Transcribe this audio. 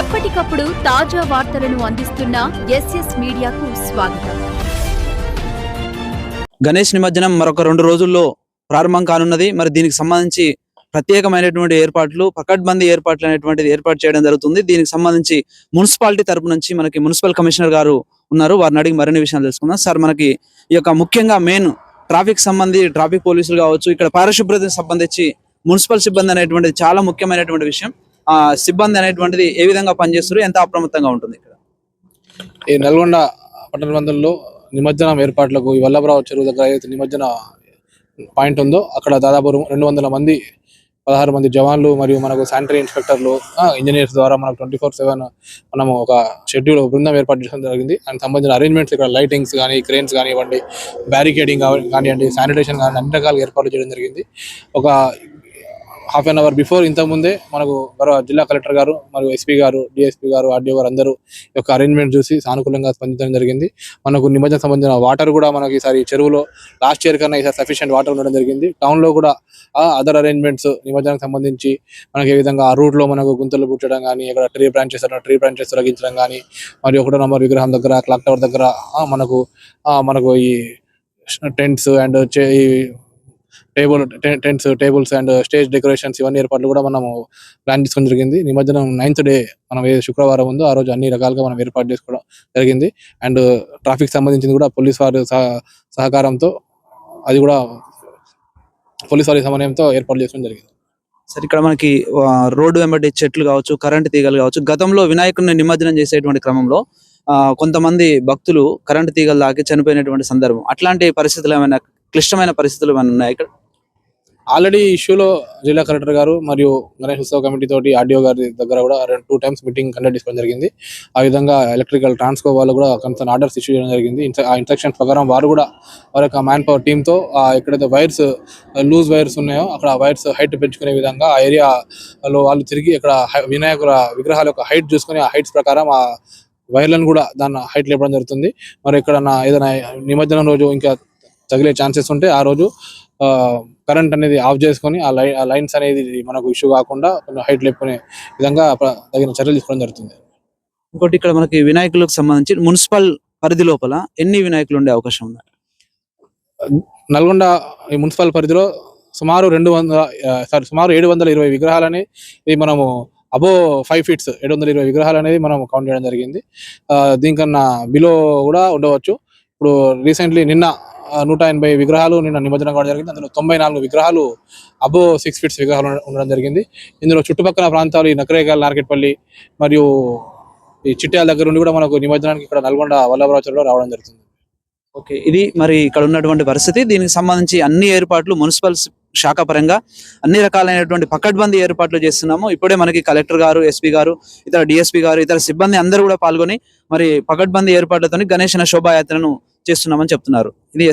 ఎప్పటికప్పుడు తాజా వార్తలను అందిస్తున్న ఎస్ఎస్ మీడియాకు స్వాగతం. గణేష్ నిమజ్జనం మరొక రెండు రోజుల్లో ప్రారంభం కానున్నది. మరి దీనికి సంబంధించి ప్రత్యేకమైనటువంటి ఏర్పాట్లు పకడ్బందీ ఏర్పాట్లు అనేటువంటిది ఏర్పాటు చేయడం జరుగుతుంది. దీనికి సంబంధించి మున్సిపాలిటీ తరపు నుంచి మనకి మున్సిపల్ కమిషనర్ గారు ఉన్నారు. వారిని అడిగి మరిన్ని విషయాలు తెలుసుకుందాం. సార్ మనకి ఈ యొక్క ముఖ్యంగా మెయిన్ ట్రాఫిక్ సంబంధి ట్రాఫిక్ పోలీసులు కావచ్చు ఇక్కడ పారిశుభ్రతకు సంబంధించి మున్సిపల్ సిబ్బంది అనేటువంటిది చాలా ముఖ్యమైనటువంటి విషయం. సిబ్బంది అనేటువంటిది ఏ విధంగా పనిచేస్తారు ఎంత అప్రమత్తంగా ఉంటుంది ఇక్కడ? ఈ నల్గొండ పట్టణ బంధంలో నిమజ్జనం ఏర్పాట్లకు ఈ వల్లభరావు చెరువు దగ్గర ఏదైతే నిమజ్జన పాయింట్ ఉందో అక్కడ దాదాపు రెండు వందల మంది పదహారు మంది జవాన్లు మరియు మనకు శానిటరీ ఇన్స్పెక్టర్లు ఇంజనీర్స్ ద్వారా మనకు ట్వంటీ ఫోర్ సెవెన్ మనము ఒక షెడ్యూల్ బృందం ఏర్పాటు చేయడం జరిగింది. దానికి సంబంధించిన అరేంజ్మెంట్స్ ఇక్కడ లైటింగ్స్ కానీ క్రేన్స్ కానివ్వండి బ్యారికేడింగ్ కానివ్వండి శానిటేషన్ కానీ అన్ని రకాల ఏర్పాటు చేయడం జరిగింది. ఒక హాఫ్ అన్ అవర్ బిఫోర్ ఇంతకుముందే మనకు గౌరవ జిల్లా కలెక్టర్ గారు మరియు ఎస్పీ గారు డిఎస్పీ గారు ఆర్డీఓ గారు అందరూ యొక్క అరేంజ్మెంట్ చూసి సానుకూలంగా స్పందించడం జరిగింది. మనకు నిమజ్జన సంబంధించిన వాటర్ కూడా మనకి ఈసారి చెరువులో లాస్ట్ ఇయర్ కన్నా ఈసారి సఫిషియెంట్ వాటర్ ఉండడం జరిగింది. టౌన్లో కూడా అదర్ అరేంజ్మెంట్స్ నిమజ్జనానికి సంబంధించి మనకి ఏ విధంగా ఆ రూట్లో మనకు గుంతలు పుట్టడం కానీ ఇక్కడ ట్రీ బ్రాంచెస్ ట్రీ బ్రాంచెస్ తొలగించడం కానీ మరి ఒకటో నంబర్ విగ్రహం దగ్గర క్లాక్ టవర్ దగ్గర మనకు ఆ, మనకు ఈ టెంట్స్ అండ్ ఈ table tents tables and stage decorations ఇవన్నీ ఏర్పాట్లు కూడా మనము ప్లాన్ చేసుకోవడం జరిగింది. నిమజ్జనం నైన్త్ డే మనం ఏ శుక్రవారం ఉందో ఆ రోజు అన్ని రకాలుగా మనం ఏర్పాటు చేసుకోవడం జరిగింది. అండ్ ట్రాఫిక్ సంబంధించింది కూడా పోలీస్ వారి సహ- సహకారంతో అది కూడా పోలీస్ వారి సమన్వయంతో ఏర్పాటు చేసుకోవడం జరిగింది. సరే ఇక్కడ మనకి రోడ్డు వెంబడి చెట్లు కావచ్చు కరెంట్ తీగలు కావచ్చు గతంలో వినాయకుడిని నిమజ్జనం చేసేటువంటి క్రమంలో ఆ, కొంతమంది భక్తులు కరెంట్ తీగలు దాకి చనిపోయినటువంటి సందర్భం. అట్లాంటి పరిస్థితులు ఏమైనా క్లిష్టమైన పరిస్థితులు మన ఉన్నాయి ఇక్కడ? ఆల్రెడీ ఇష్యూలో జిల్లా కలెక్టర్ గారు మరియు గణేష్ ఉత్సవ కమిటీ తోటి ఆర్డీఓ గారి దగ్గర కూడా రెండు టూ టైమ్స్ మీటింగ్ కండక్ట్ చేసుకోవడం జరిగింది. ఆ విధంగా ఎలక్ట్రికల్ ట్రాన్స్కో వాళ్ళు కూడా కన్సర్న్ ఆర్డర్స్ ఇష్యూ చేయడం జరిగింది. ఆ ఇన్స్ట్రక్షన్స్ ప్రకారం వారు కూడా వారి యొక్క మ్యాన్ పవర్ టీంతో ఎక్కడైతే వైర్స్ లూజ్ వైర్స్ ఉన్నాయో అక్కడ వైర్స్ హైట్ పెంచుకునే విధంగా ఆ ఏరియాలో వాళ్ళు తిరిగి ఇక్కడ హై- వినాయకుల విగ్రహాల యొక్క హైట్ చూసుకొని ఆ హైట్స్ ప్రకారం ఆ వైర్లను కూడా దాన్ని హైట్ లేపడం జరుగుతుంది. మరి ఇక్కడ ఏదైనా నిమజ్జనం రోజు ఇంకా తగిలే ఛాన్సెస్ ఉంటే ఆ రోజు కరెంట్ అనేది ఆఫ్ చేసుకొని ఆ లై ఆ లైన్స్ అనేది మనకు ఇష్యూ కాకుండా కొంచెం హైట్ లేపుకునే విధంగా తగిన చర్యలు తీసుకోవడం జరుగుతుంది. ఇంకోటి ఇక్కడ మనకి వినాయకులకు సంబంధించి మున్సిపల్ పరిధి లోపల ఎన్ని వినాయకులు ఉండే అవకాశం ఉంది? నల్గొండ ఈ మున్సిపల్ పరిధిలో సుమారు రెండు వందల సారీ సుమారు ఏడు వందల ఇరవై విగ్రహాలని ఇది మనము అబో ఫైవ్ ఫీట్స్ ఏడు వందల ఇరవై విగ్రహాలు అనేది మనం కౌంట్ చేయడం జరిగింది. ఆ, దీనికన్నా బిలో కూడా ఉండవచ్చు. ఇప్పుడు రీసెంట్లీ నిన్న నూట ఎనభై విగ్రహాలు నిన్న నిమజ్జనం కావడం జరిగింది. అందులో తొంభై నాలుగు విగ్రహాలు అబో సిక్స్ ఫీట్స్ విగ్రహాలు ఉండడం జరిగింది. ఇందులో చుట్టుపక్కల ప్రాంతాలు ఈ నకరేగల్ నార్కెట్పల్లి మరియు ఈ చిట్యాల దగ్గర నుండి కూడా మనకు నిమజ్జనానికి ఇక్కడ నల్గొండ వల్లభరావు రావడం జరుగుతుంది. ఓకే ఇది మరి ఇక్కడ ఉన్నటువంటి పరిస్థితి. దీనికి సంబంధించి అన్ని ఏర్పాట్లు మున్సిపల్ శాఖ పరంగా అన్ని రకాలైనటువంటి పకడ్బందీ ఏర్పాట్లు చేస్తున్నాము. ఇప్పుడే మనకి కలెక్టర్ గారు ఎస్పీ గారు ఇతర డిఎస్పీ గారు ఇతర సిబ్బంది అందరూ కూడా పాల్గొని మరి పకడ్బందీ ఏర్పాట్లతో గణేష్ శోభాయాత్రను చేస్తున్నామని చెప్తున్నారు. ఇది